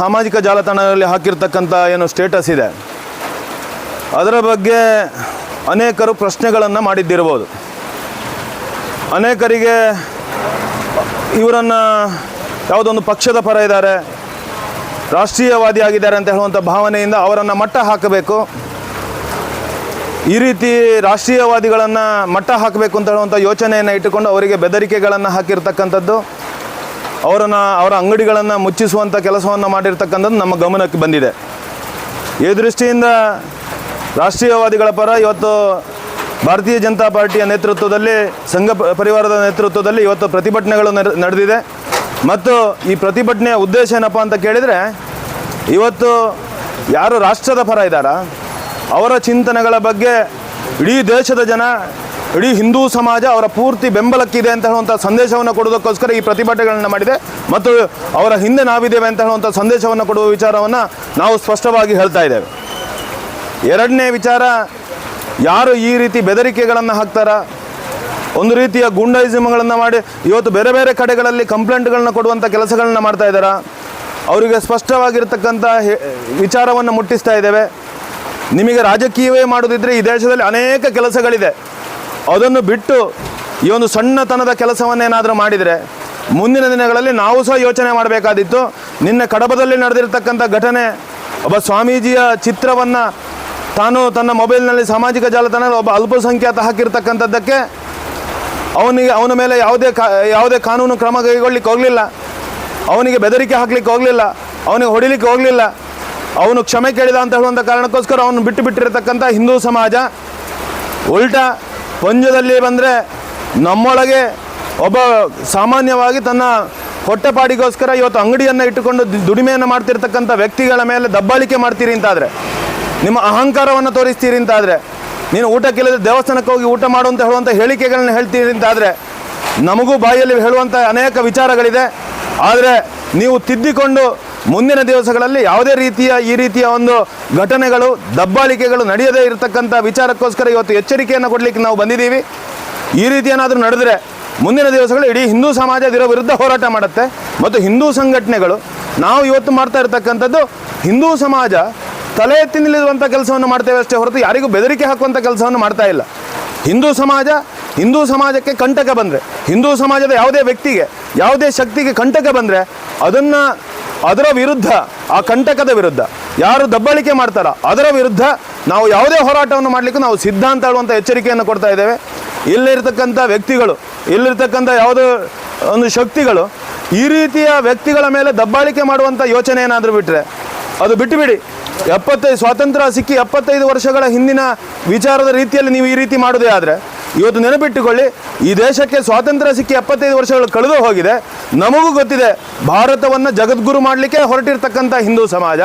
ಸಾಮಾಜಿಕ ಜಾಲತಾಣಗಳಲ್ಲಿ ಹಾಕಿರ್ತಕ್ಕಂಥ ಏನು ಸ್ಟೇಟಸ್ ಇದೆ, ಅದರ ಬಗ್ಗೆ ಅನೇಕರು ಪ್ರಶ್ನೆಗಳನ್ನು ಮಾಡಿದ್ದಿರ್ಬೋದು. ಅನೇಕರಿಗೆ ಇವರನ್ನು ಯಾವುದೊಂದು ಪಕ್ಷದ ಪರ ಇದ್ದಾರೆ, ರಾಷ್ಟ್ರೀಯವಾದಿ ಆಗಿದ್ದಾರೆ ಅಂತ ಹೇಳುವಂಥ ಭಾವನೆಯಿಂದ ಅವರನ್ನು ಮಟ್ಟ ಹಾಕಬೇಕು. ಈ ರೀತಿ ರಾಷ್ಟ್ರೀಯವಾದಿಗಳನ್ನು ಮಟ್ಟ ಹಾಕಬೇಕು ಅಂತ ಹೇಳುವಂಥ ಯೋಚನೆಯನ್ನು ಇಟ್ಟುಕೊಂಡು ಅವರಿಗೆ ಬೆದರಿಕೆಗಳನ್ನು ಹಾಕಿರ್ತಕ್ಕಂಥದ್ದು ಅವರನ್ನು, ಅವರ ಅಂಗಡಿಗಳನ್ನು ಮುಚ್ಚಿಸುವಂಥ ಕೆಲಸವನ್ನು ಮಾಡಿರ್ತಕ್ಕಂಥದ್ದು ನಮ್ಮ ಗಮನಕ್ಕೆ ಬಂದಿದೆ. ಈ ದೃಷ್ಟಿಯಿಂದ ರಾಷ್ಟ್ರೀಯವಾದಿಗಳ ಪರ ಇವತ್ತು ಭಾರತೀಯ ಜನತಾ ಪಾರ್ಟಿಯ ನೇತೃತ್ವದಲ್ಲಿ, ಸಂಘ ಪರಿವಾರದ ನೇತೃತ್ವದಲ್ಲಿ ಇವತ್ತು ಪ್ರತಿಭಟನೆಗಳು ನಡೆ- ನಡೆದಿದೆ. ಮತ್ತು ಈ ಪ್ರತಿಭಟನೆಯ ಉದ್ದೇಶ ಏನಪ್ಪ ಅಂತ ಕೇಳಿದರೆ, ಇವತ್ತು ಯಾರು ರಾಷ್ಟ್ರದ ಪರ ಇದ್ದಾರಾ? ಅವರ ಚಿಂತನೆಗಳ ಬಗ್ಗೆ ಇಡೀ ದೇಶದ ಜನ ಇಡೀ ಹಿಂದೂ ಸಮಾಜ ಅವರ ಪೂರ್ತಿ ಬೆಂಬಲಕ್ಕಿದೆ ಅಂತ ಹೇಳುವಂಥ ಸಂದೇಶವನ್ನು ಕೊಡೋದಕ್ಕೋಸ್ಕರ ಈ ಪ್ರತಿಭಟನೆಗಳನ್ನು ಮಾಡಿದೆ. ಮತ್ತು ಅವರ ಹಿಂದೆ ನಾವಿದ್ದೇವೆ ಅಂತ ಹೇಳುವಂಥ ಸಂದೇಶವನ್ನು ಕೊಡುವ ವಿಚಾರವನ್ನು ನಾವು ಸ್ಪಷ್ಟವಾಗಿ ಹೇಳ್ತಾ ಇದ್ದೇವೆ. ಎರಡನೇ ವಿಚಾರ, ಯಾರು ಈ ರೀತಿ ಬೆದರಿಕೆಗಳನ್ನು ಹಾಕ್ತಾರ? ಒಂದು ರೀತಿಯ ಗುಂಡಾಯಿಸಮ್ಗಳನ್ನು ಮಾಡಿ, ಇವತ್ತು ಬೇರೆ ಬೇರೆ ಕಡೆಗಳಲ್ಲಿ ಕಂಪ್ಲೇಂಟ್ಗಳನ್ನ ಕೊಡುವಂಥ ಕೆಲಸಗಳನ್ನ ಮಾಡ್ತಾ ಇದ್ದಾರಾ? ಅವರಿಗೆ ಸ್ಪಷ್ಟವಾಗಿರ್ತಕ್ಕಂಥ ವಿಚಾರವನ್ನು ಮುಟ್ಟಿಸ್ತಾ ಇದ್ದೇವೆ. ನಿಮಗೆ ರಾಜಕೀಯವೇ ಮಾಡೋದಿದ್ರೆ ಈ ದೇಶದಲ್ಲಿ ಅನೇಕ ಕೆಲಸಗಳಿದೆ. ಅದನ್ನು ಬಿಟ್ಟು ಈ ಒಂದು ಸಣ್ಣತನದ ಕೆಲಸವನ್ನೇನಾದರೂ ಮಾಡಿದರೆ ಮುಂದಿನ ದಿನಗಳಲ್ಲಿ ನಾವು ಸಹ ಯೋಚನೆ ಮಾಡಬೇಕಾದಿತ್ತು. ನಿನ್ನೆ ಕಡಬದಲ್ಲಿ ನಡೆದಿರ್ತಕ್ಕಂಥ ಘಟನೆ, ಒಬ್ಬ ಸ್ವಾಮೀಜಿಯ ಚಿತ್ರವನ್ನು ತಾನು ತನ್ನ ಮೊಬೈಲ್ನಲ್ಲಿ ಸಾಮಾಜಿಕ ಜಾಲತಾಣದಲ್ಲಿ ಒಬ್ಬ ಅಲ್ಪಸಂಖ್ಯಾತ ಹಾಕಿರ್ತಕ್ಕಂಥದ್ದಕ್ಕೆ ಅವನಿಗೆ, ಅವನ ಮೇಲೆ ಯಾವುದೇ ಯಾವುದೇ ಕಾನೂನು ಕ್ರಮ ಕೈಗೊಳ್ಳಿಕ್ಕೆ ಹೋಗಲಿಲ್ಲ. ಅವನಿಗೆ ಬೆದರಿಕೆ ಹಾಕ್ಲಿಕ್ಕೆ ಹೋಗಲಿಲ್ಲ. ಅವನಿಗೆ ಹೊಡಿಲಿಕ್ಕೆ ಹೋಗಲಿಲ್ಲ. ಅವನು ಕ್ಷಮೆ ಕೇಳಿದ ಅಂತ ಹೇಳುವಂಥ ಕಾರಣಕ್ಕೋಸ್ಕರ ಅವನು ಬಿಟ್ಟು ಬಿಟ್ಟಿರತಕ್ಕಂಥ ಹಿಂದೂ ಸಮಾಜ. ಉಲ್ಟಾ ಪಂಜದಲ್ಲಿ ಬಂದರೆ ನಮ್ಮೊಳಗೆ ಒಬ್ಬ ಸಾಮಾನ್ಯವಾಗಿ ತನ್ನ ಹೊಟ್ಟೆಪಾಡಿಗೋಸ್ಕರ ಇವತ್ತು ಅಂಗಡಿಯನ್ನು ಇಟ್ಟುಕೊಂಡು ದುಡಿಮೆಯನ್ನು ಮಾಡ್ತಿರ್ತಕ್ಕಂಥ ವ್ಯಕ್ತಿಗಳ ಮೇಲೆ ದಬ್ಬಾಳಿಕೆ ಮಾಡ್ತೀರಿ ಅಂತಾದರೆ, ನಿಮ್ಮ ಅಹಂಕಾರವನ್ನು ತೋರಿಸ್ತೀರಿ ಅಂತಾದರೆ, ನೀನು ಊಟಕ್ಕಿಲ್ಲದೆ ದೇವಸ್ಥಾನಕ್ಕೆ ಹೋಗಿ ಊಟ ಮಾಡು ಅಂತ ಹೇಳುವಂಥ ಹೇಳಿಕೆಗಳನ್ನು ಹೇಳ್ತೀರಿ ಅಂತಾದರೆ, ನಮಗೂ ಬಾಯಲ್ಲಿ ಹೇಳುವಂಥ ಅನೇಕ ವಿಚಾರಗಳಿದೆ. ಆದರೆ ನೀವು ತಿದ್ದಿಕೊಂಡು ಮುಂದಿನ ದಿವಸಗಳಲ್ಲಿ ಯಾವುದೇ ರೀತಿಯ ಈ ರೀತಿಯ ಒಂದು ಘಟನೆಗಳು, ದಬ್ಬಾಳಿಕೆಗಳು ನಡೆಯದೇ ಇರತಕ್ಕಂಥ ವಿಚಾರಕ್ಕೋಸ್ಕರ ಇವತ್ತು ಎಚ್ಚರಿಕೆಯನ್ನು ಕೊಡಲಿಕ್ಕೆ ನಾವು ಬಂದಿದ್ದೀವಿ. ಈ ರೀತಿ ಏನಾದರೂ ನಡೆದರೆ ಮುಂದಿನ ದಿವಸಗಳು ಇಡೀ ಹಿಂದೂ ಸಮಾಜ ಇದರ ವಿರುದ್ಧ ಹೋರಾಟ ಮಾಡುತ್ತೆ. ಮತ್ತು ಹಿಂದೂ ಸಂಘಟನೆಗಳು, ನಾವು ಇವತ್ತು ಮಾಡ್ತಾ ಇರತಕ್ಕಂಥದ್ದು ಹಿಂದೂ ಸಮಾಜ ತಲೆ ಎತ್ತಿ ಕೆಲಸವನ್ನು ಮಾಡ್ತೇವೆ ಅಷ್ಟೇ ಹೊರತು ಯಾರಿಗೂ ಬೆದರಿಕೆ ಹಾಕುವಂಥ ಕೆಲಸವನ್ನು ಮಾಡ್ತಾ ಇಲ್ಲ. ಹಿಂದೂ ಸಮಾಜ, ಹಿಂದೂ ಸಮಾಜಕ್ಕೆ ಕಂಟಕ ಬಂದರೆ, ಹಿಂದೂ ಸಮಾಜದ ಯಾವುದೇ ವ್ಯಕ್ತಿಗೆ, ಯಾವುದೇ ಶಕ್ತಿಗೆ ಕಂಟಕ ಬಂದರೆ ಅದನ್ನು ಅದರ ವಿರುದ್ಧ, ಆ ಕಂಟಕದ ವಿರುದ್ಧ, ಯಾರು ದಬ್ಬಾಳಿಕೆ ಮಾಡ್ತಾರ ಅದರ ವಿರುದ್ಧ ನಾವು ಯಾವುದೇ ಹೋರಾಟವನ್ನು ಮಾಡಲಿಕ್ಕೆ ನಾವು ಸಿದ್ಧ ಅಂತ ಹೇಳುವಂಥ ಎಚ್ಚರಿಕೆಯನ್ನು ಕೊಡ್ತಾ ಇದ್ದೇವೆ. ಇಲ್ಲಿರ್ತಕ್ಕಂಥ ವ್ಯಕ್ತಿಗಳು, ಇಲ್ಲಿರ್ತಕ್ಕಂಥ ಯಾವುದೇ ಒಂದು ಶಕ್ತಿಗಳು ಈ ರೀತಿಯ ವ್ಯಕ್ತಿಗಳ ಮೇಲೆ ದಬ್ಬಾಳಿಕೆ ಮಾಡುವಂಥ ಯೋಚನೆ ಏನಾದರೂ ಬಿಟ್ಟರೆ ಅದು ಬಿಟ್ಟು ಬಿಡಿ ಎಪ್ಪತ್ತೈದು ಸ್ವಾತಂತ್ರ್ಯ ಸಿಕ್ಕಿ ಎಪ್ಪತ್ತೈದು ವರ್ಷಗಳ ಹಿಂದಿನ ವಿಚಾರದ ರೀತಿಯಲ್ಲಿ ನೀವು ಈ ರೀತಿ ಮಾಡೋದೇ ಆದರೆ ಇವತ್ತು ನೆನಪಿಟ್ಟುಕೊಳ್ಳಿ, ಈ ದೇಶಕ್ಕೆ ಸ್ವಾತಂತ್ರ್ಯ ಸಿಕ್ಕಿ ಎಪ್ಪತ್ತೈದು ವರ್ಷಗಳು ಕಳೆದು ಹೋಗಿದೆ. ನಮಗೂ ಗೊತ್ತಿದೆ, ಭಾರತವನ್ನು ಜಗದ್ಗುರು ಮಾಡಲಿಕ್ಕೆ ಹೊರಟಿರ್ತಕ್ಕಂಥ ಹಿಂದೂ ಸಮಾಜ,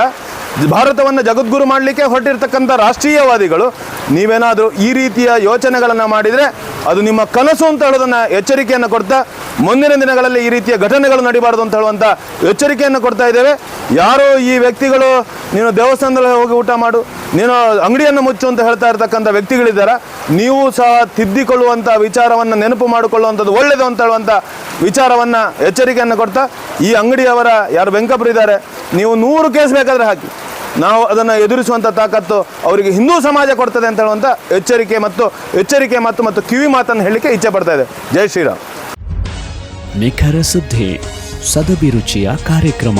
ಭಾರತವನ್ನು ಜಗದ್ಗುರು ಮಾಡಲಿಕ್ಕೆ ಹೊರಟಿರ್ತಕ್ಕಂಥ ರಾಷ್ಟ್ರೀಯವಾದಿಗಳು. ನೀವೇನಾದರೂ ಈ ರೀತಿಯ ಯೋಚನೆಗಳನ್ನು ಮಾಡಿದರೆ ಅದು ನಿಮ್ಮ ಕನಸು ಅಂತ ಹೇಳೋದನ್ನು ಎಚ್ಚರಿಕೆಯನ್ನು ಕೊಡ್ತಾ, ಮುಂದಿನ ದಿನಗಳಲ್ಲಿ ಈ ರೀತಿಯ ಘಟನೆಗಳು ನಡಿಬಾರ್ದು ಅಂತ ಹೇಳುವಂಥ ಎಚ್ಚರಿಕೆಯನ್ನು ಕೊಡ್ತಾ ಇದ್ದೇವೆ. ಯಾರೋ ಈ ವ್ಯಕ್ತಿಗಳು, ನೀನು ದೇವಸ್ಥಾನದಲ್ಲಿ ಹೋಗಿ ಊಟ ಮಾಡು ನೀನು ಅಂಗಡಿಯನ್ನು ಮುಚ್ಚು ಅಂತ ಹೇಳ್ತಾ ಇರ್ತಕ್ಕಂಥ ವ್ಯಕ್ತಿಗಳಿದ್ದಾರೆ, ನೀವು ಸಹ ತಿದ್ದಿಕೊಳ್ಳುವಂಥ ವಿಚಾರವನ್ನು ನೆನಪು ಮಾಡಿಕೊಳ್ಳುವಂಥದ್ದು ಒಳ್ಳೆಯದು ಅಂತ ಹೇಳುವಂಥ ವಿಚಾರವನ್ನು ಎಚ್ಚರಿಕೆಯನ್ನು ಕೊಡ್ತಾ, ಈ ಅಂಗಡಿಯವರ ಯಾರು ಇದ್ದಾರೆ, ನೀವು ನೂರು ಕೇಸ್ ಬೇಕಾದರೆ ಹಾಕಿ. ನಾವು ಅದನ್ನು ಎದುರಿಸುವಂಥ ತಾಕತ್ತು ಅವರಿಗೆ ಹಿಂದೂ ಸಮಾಜ ಕೊಡ್ತದೆ ಅಂತ ಹೇಳುವಂಥ ಎಚ್ಚರಿಕೆ ಮತ್ತು ಎಚ್ಚರಿಕೆ ಮತ್ತು ಮತ್ತು ಕಿವಿ ಮಾತನ್ನು ಹೇಳಲಿಕ್ಕೆ ಇಚ್ಛೆ ಪಡ್ತಾ ಇದೆ. ಜೈ ಶ್ರೀರಾಮ್. ನಿಖರ ಸುದ್ದಿ, ಸದಭಿರುಚಿಯ ಕಾರ್ಯಕ್ರಮ.